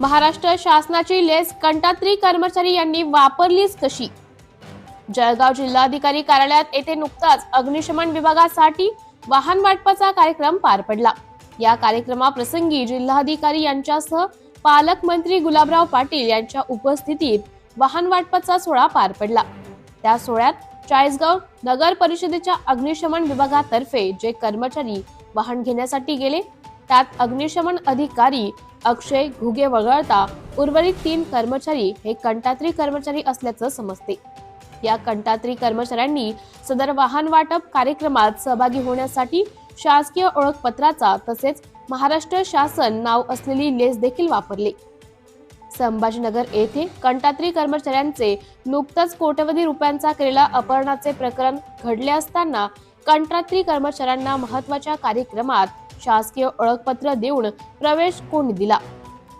महाराष्ट्र शासनाची लेस कंटात्री कर्मचारी यांनी वापरलीच कशी? जळगाव जिल्हाधिकारी कार्यालयात येथे नुकताच अग्निशमन विभागासाठी वाहन वाटपाचा कार्यक्रम पार पडला. या कार्यक्रमाप्रसंगी जिल्हाधिकारी यांच्यासह पालकमंत्री गुलाबराव पाटील यांच्या उपस्थितीत वाहन वाटपाचा सोहळा पार पडला. त्या सोहळ्यात चाळीसगाव नगर परिषदेच्या अग्निशमन विभागातर्फे जे कर्मचारी वाहन घेण्यासाठी गेले त्यात अग्निशमन अधिकारी अक्षय घुगे वगळता उर्वरित तीन कर्मचारी हे कंटात्री कर्मचारी असल्याचं समजते. या कंटात्री कर्मचाऱ्यांनी सदर वाहन वाटप कार्यक्रमात सहभागी होण्यासाठी शासकीय ओळखपत्राचा तसेच महाराष्ट्र शासन नाव असलेली लेस देखील वापरले. संभाजीनगर येथे कंटात्री कर्मचाऱ्यांचे नुकतंच कोट्यवधी रुपयांचा केलेला अपहरणाचे प्रकरण घडले असताना कंटात्री कर्मचाऱ्यांना महत्त्वाच्या कार्यक्रमात शासकीय ओळखपत्र देऊन प्रवेश कोणी दिला?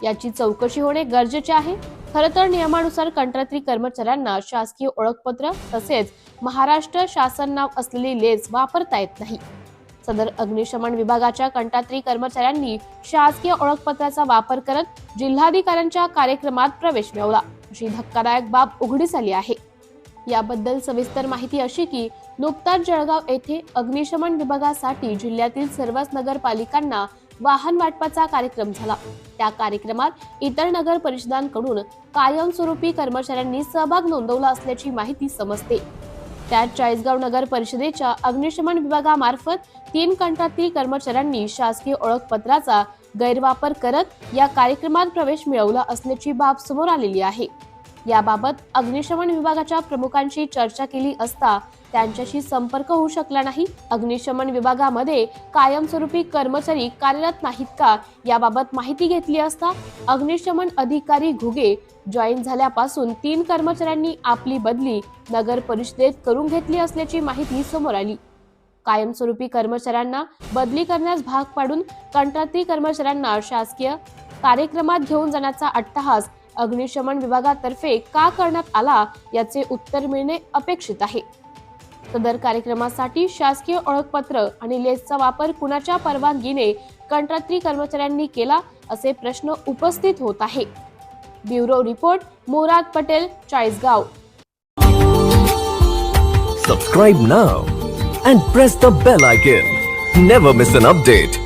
याची चौकशी होणे गरजेचे आहे. खर तर नियमानुसार कंत्रात्री कर्मचाऱ्यांना शासकीय ओळखपत्र तसेच महाराष्ट्र शासन नाव असलेली लेस वापरता येत नाही. सदर अग्निशमन विभागाच्या कंटात्री कर्मचाऱ्यांनी शासकीय ओळखपत्राचा वापर करत जिल्हाधिकाऱ्यांच्या कार्यक्रमात प्रवेश मिळवला अशी धक्कादायक बाब उघडीस आली आहे. याबद्दल सविस्तर माहिती अशी की नुकताच जळगाव येथे अग्निशमन विभागासाठी जिल्ह्यातील सर्वच नगरपालिकांना वाहन वाटपाचा कार्यक्रम झाला. त्या कार्यक्रमात इतर नगर परिषदांकडून कायमस्वरूपी कर्मचाऱ्यांनी सहभाग नोंदवला असल्याची माहिती समजते. त्यात चाळीसगाव नगर परिषदेच्या अग्निशमन विभागामार्फत तीन कंत्राटी कर्मचाऱ्यांनी शासकीय ओळखपत्राचा गैरवापर करत या कार्यक्रमात प्रवेश मिळवला असल्याची बाब समोर आलेली आहे. याबाबत अग्निशमन विभागाच्या प्रमुखांशी चर्चा केली असता त्यांच्याशी संपर्क होऊ शकला नाही. अग्निशमन विभागामध्ये कायमस्वरूपी कर्मचारी कार्यरत नाहीत का? याबाबत माहिती घेतली असता अग्निशमन अधिकारी घुगे जॉईन झाल्यापासून तीन कर्मचाऱ्यांनी आपली बदली नगर परिषदेत करून घेतली असल्याची माहिती समोर आली. कायमस्वरूपी कर्मचाऱ्यांना बदली करण्यास भाग पाडून कंत्राटी कर्मचाऱ्यांना शासकीय कार्यक्रमात घेऊन जाण्याचा अट्टहास अग्निशमन विभागातर्फे का करण्यात आला याचे उत्तर मिळणे अपेक्षित आहे. सदर कार्यक्रमासाठी शासकीय ओळखपत्र आणि लेसचा वापर कुणाच्या परवानगीने कंत्राटी कर्मचाऱ्यांनी केला असे प्रश्न उपस्थित होत आहे. Bureau report Morag Patel Chalisgaon. Subscribe now and press the bell icon never miss an update